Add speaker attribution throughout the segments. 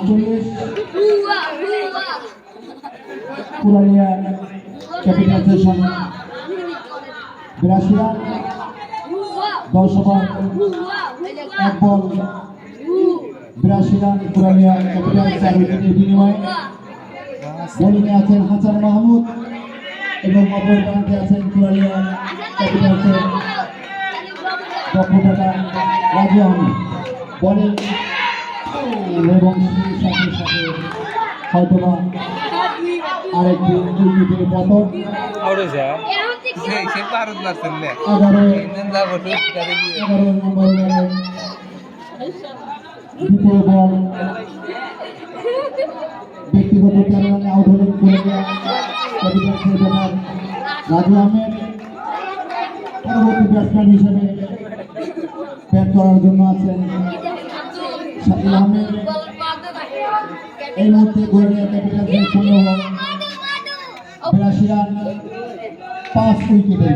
Speaker 1: চল্লিশ
Speaker 2: Hua, hua.
Speaker 1: Purania ক্যাপিটালসের সঙ্গে বিরাশি রান
Speaker 2: Hua,
Speaker 1: দশ ওভার এক বল বিরাশি রান পুরানিয়া ক্যাপিটাল চার উইকেটের বিনিময়ে বোলিংয়ে আছেন হাসান মাহমুদ এবং অপর প্রান্তে আছেন পুরানিয়া ক্যাপিটালসের দক্ষতা রাজু আহমেদ বলিং এবং সাথে সাথে হয়তোবা আরেকটি উইকেটের পতন দ্বিতীয় বল ব্যক্তিগত তেরো আউট হলেন পুরুলিয়া রাজু আহমেদ পরবর্তী ব্যাটসম্যান হিসেবে ব্যাট করার জন্য শাকিল এই মুহূর্তে ক্যাপিটালসের শূন্য বল বিরাশি পাঁচ বিনিময়ে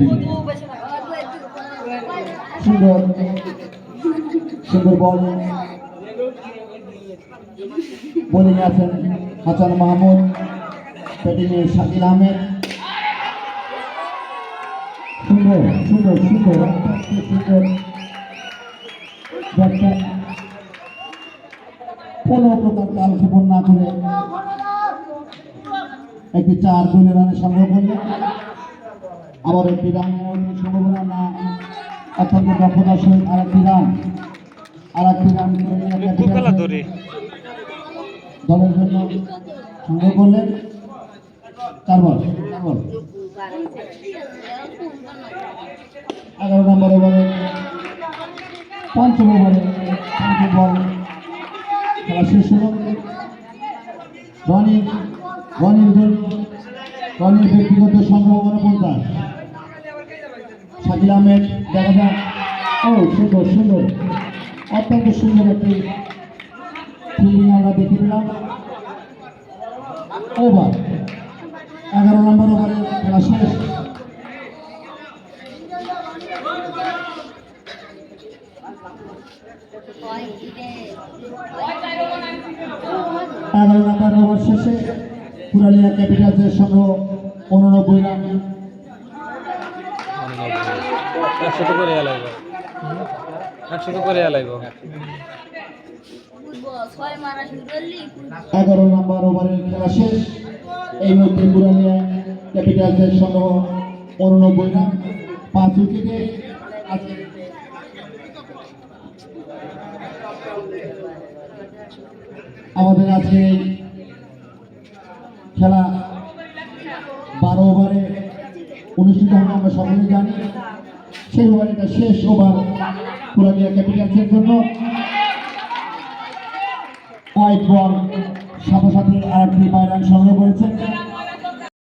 Speaker 1: সুন্দর সুন্দর বল বোলিং আছেন হাসান মাহমুদ ব্যাটিংয়ে শাকিল আহমেদ সুন্দর সুন্দর সুন্দর সুন্দর। কোনো প্রকার কাল ক্ষেপণ না করে একটি চার গোলের রানে সংগ্রহ করলেন আবার একটি রান সম্ভাবনা না। অত্যন্ত দক্ষতার সহিত রান আরেকটি রান
Speaker 3: কোন খেলা ধরে।
Speaker 1: দলের জন্য সংগ্রহ করলেন। চার বল চার বল। এগারো নম্বর ওভারে পঞ্চম ওভারে বল। খেলা শেষ হল। রনির রনির জন্য রনির ব্যক্তিগত সংগ্রহ পঞ্চাশ শাকিল আহমেদ, দেখা যাক। ও, সুন্দর সুন্দর। অত্যন্ত সুন্দর একটি ফিল্ডিং আমরা দেখে নিলাম। ওভার। এগারো নম্বর ওভারে খেলা শেষ। এগারো নম্বর ওভার শেষে পুরালিয়া ক্যাপিটালসের সংগ্রহ উননব্বই রান।
Speaker 3: একশো করে একশো করে
Speaker 1: এগারো নম্বর ওভারের খেলা শেষ। এই মুহূর্তে পুরালিয়া ক্যাপিটালসের সংগ্রহ উননব্বই রান। পাঁচ উইকেটে আমাদের এই খেলা বারো ওভারে অনুষ্ঠিত হবে, আমরা সকলে জানি। সেই ওভার এটা শেষ ওভার পুরালিয়া ক্যাপিটালসের জন্য। হোয়াইট বল সাথে সাথে বাই রান সংগ্রহ করেছেন